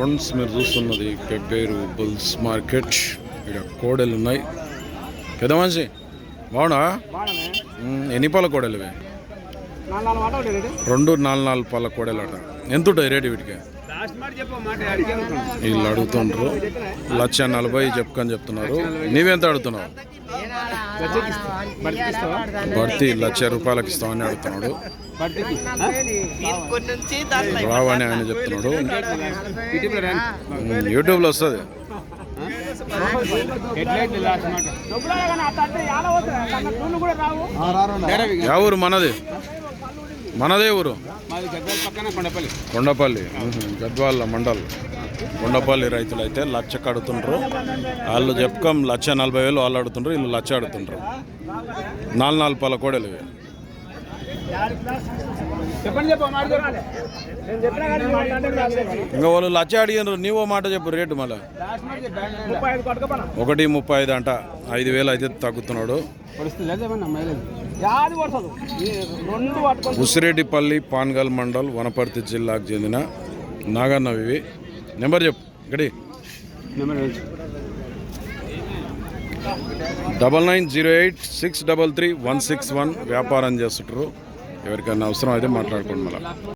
Friends మీరు చూస్తున్నది Pebbair bulls market ఇక్కడ కోడలు ఉన్నాయి పెద్ద మనిషి బాగున్నా ఎన్ని పాల కోడలు ఇవి రెండు నాలుగు నాలుగు పాల కోడలు అట ఎంత ఉంటాయి రేటు వీటికి వీళ్ళు అడుగుతుండ్రు లక్ష నలభై చెప్పుకొని చెప్తున్నారు నీవెంత అడుగుతున్నావు భర్తీ లక్ష రూపాయలకి ఇస్తామని అడుగుతున్నాడు రావని ఆయన చెప్తున్నాడు. యూట్యూబ్లో వస్తుంది. యా ఊరు మనది. మనదే ఊరు. కొండపల్లి. గద్వాల మండల్. కొండపల్లి రైతులు అయితే లక్ష కడుతుండ్రు. వాళ్ళు చెప్పుకోం లక్ష నలభై వేలు వాళ్ళు అడుగుతుండ్రు వీళ్ళు లక్ష అడుగుతుండ్రు. నాలుగు నాలుగు పళ్ళ కోడలు ఇంకా వాళ్ళు లక్ష అడిగినారు నీవో మాట చెప్పు రేటు మళ్ళీ. ఒకటి ముప్పై ఐదు అంట ఐదు వేలు అయితే తగ్గుతున్నాడు. ఉసిరెడ్డిపల్లి పాన్గల్ మండల్ వనపర్తి జిల్లాకు చెందిన నాగన్నవి ఇవి నెంబర్ చెప్పు ఇక్కడి number double nine zero eight six double three one six one వ్యాపారం చేస్తుంటారు ఎవరికైనా అవసరం అయితే మాట్లాడుకోండి మళ్ళీ.